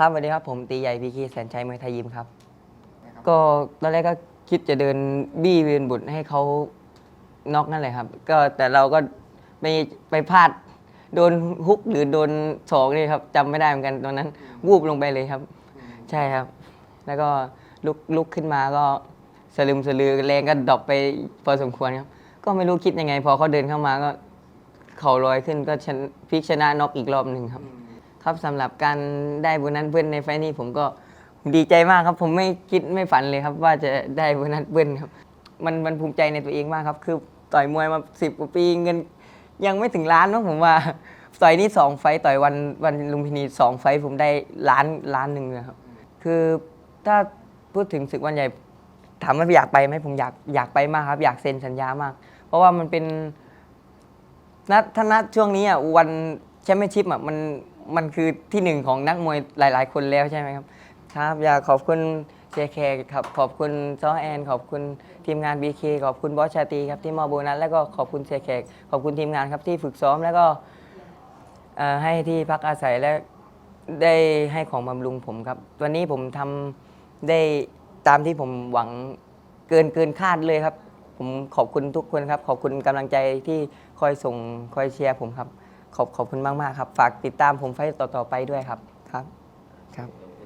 ครับสวัสดีครับผมตีใหญ่พีคีแสนชัยมวยไทยยิมครับ ก็ตอนแรกก็คิดจะเดินบี้เวียนบุตรให้เขาน็อกนั่นแหละครับ ก็แต่เราก็ไปไปพลาดโดนฮุกหรือโดนศอกนี่ครับจำไม่ได้เหมือนกันตอนนั้น วูบลงไปเลยครับ ใช่ครับ แล้วก็ลุกลุกขึ้นมาก็สลึมสลือแรงก็ดรอปไปพอสมควรครับ ก็ไม่รู้คิดยังไง พอเขาเดินเข้ามาก็ เข่าลอยขึ้นก็ชนะพลิกชนะน็อกอีกรอบหนึ่งครับ ครับสำหรับการได้โบนัสเบิ้ลในไฟล์นี้ผมก็ดีใจมากครับ ผมไม่คิดไม่ฝันเลยครับ ว่าจะได้โบนัสเบิ้ลครับมันมันภูมิใจในตัวเองมากครับ คือต่อยมวยมาสิบกว่าปีเงิน ยังไม่ถึงล้านเนอะผมว่าต่อยนี่สองไฟต์ต่อยวันวันลุมพินีสองไฟต์ผมได้ล้านล้านหนึ่งเลยครับ คือถ้าพูดถึงศึกวันใหญ่ถามว่าอยากไปไหมผมอยากอยากไปมากครับ อยากเซ็นสัญญามาก เพราะว่ามันเป็นนัดถ้านัดช่วงนี้อะวันแชมเปี้ยนชิพอะมัน มันคือที่หนึ่งของนักมวยหลาย ๆ คนแล้วใช่ไหมครับ ครับ อยากขอบคุณเจแคครับ ขอบคุณซอแอน ขอบคุณทีมงาน BK ขอบคุณบอสชาตรีครับที่มอบโบนัสแล้วก็ขอบคุณเจแคขอบคุณทีมงานครับที่ฝึกซ้อมแล้วก็เอ่อให้ที่พักอาศัยและได้ให้ของบำรุงผมครับ วันนี้ผมทำได้ตามที่ผมหวังเกินเกินคาดเลยครับ ผมขอบคุณทุกคนครับ ขอบคุณกำลังใจที่คอยส่งคอยเชียร์ผมครับ ขอบขอบคุณมาก ๆ ครับ ฝากติดตามผมไฟต์ต่อ ๆ ไปด้วยครับครับครับ